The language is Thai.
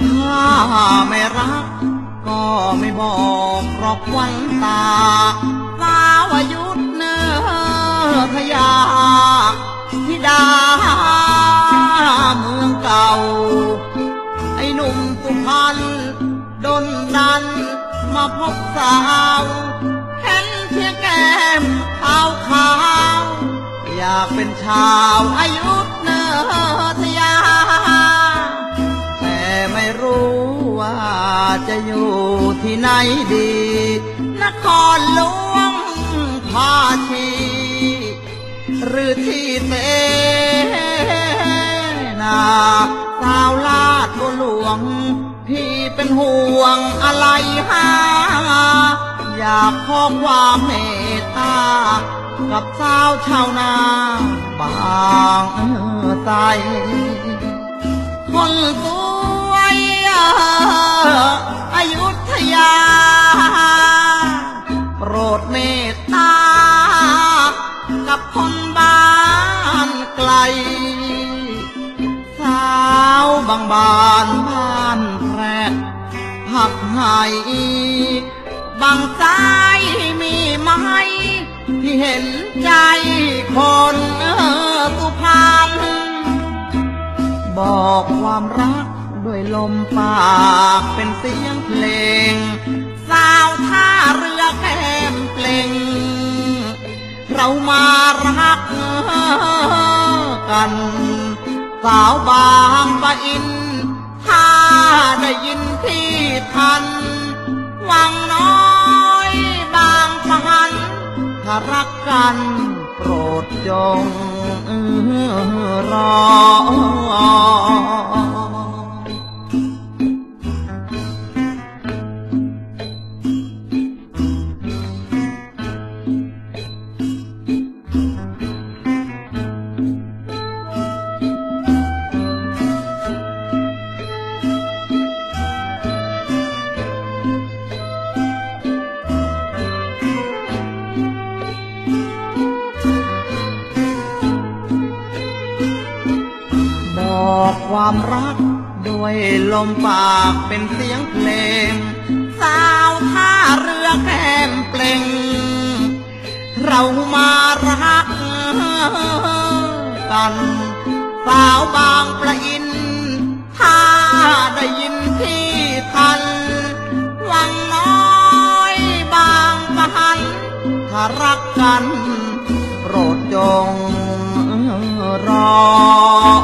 ถ้าไม่รัก ก็ไม่บอกหรอกวันตาสาวยุทธเนอทยาธิดาเมืองเก่า ไอ้หนุ่มสุพรรณดนดันมาพบสาวเห็นเพียงแก้มขาวขาวอยากเป็นชาวอายุ จะอยู่ที่ไหนดี นครหลวงพาชีหรือที่เตนาสาวลาดบัวหลวง พี่เป็นห่วงอะไรหาอยากขอความเมตตา กับสาวชาวนาบางใจคนสวยอ ยุทยา โปรดเมตตา กับคนบ้านไกล สาวบางบานบ้านแพรกหักหายบางสายมีไหม ที่เห็นใจคนสุพรรณบอกความรักด้วยลมปากเป็นเสียง มารักกัน สาวบางปะอิน ถ้าได้ยินที่ทัน วังน้อยบางปะหัน ถ้ารักกันโปรดจงรอ ความรักด้วยลมปากเป็นเสียงเพลง สาวท่าเรือแก้มเปล่ง เรามารักกัน สาวบางประอิน ถ้าได้ยินที่ทัน วังน้อยบางปะหัน ถ้ารักกัน โปรดจงรอ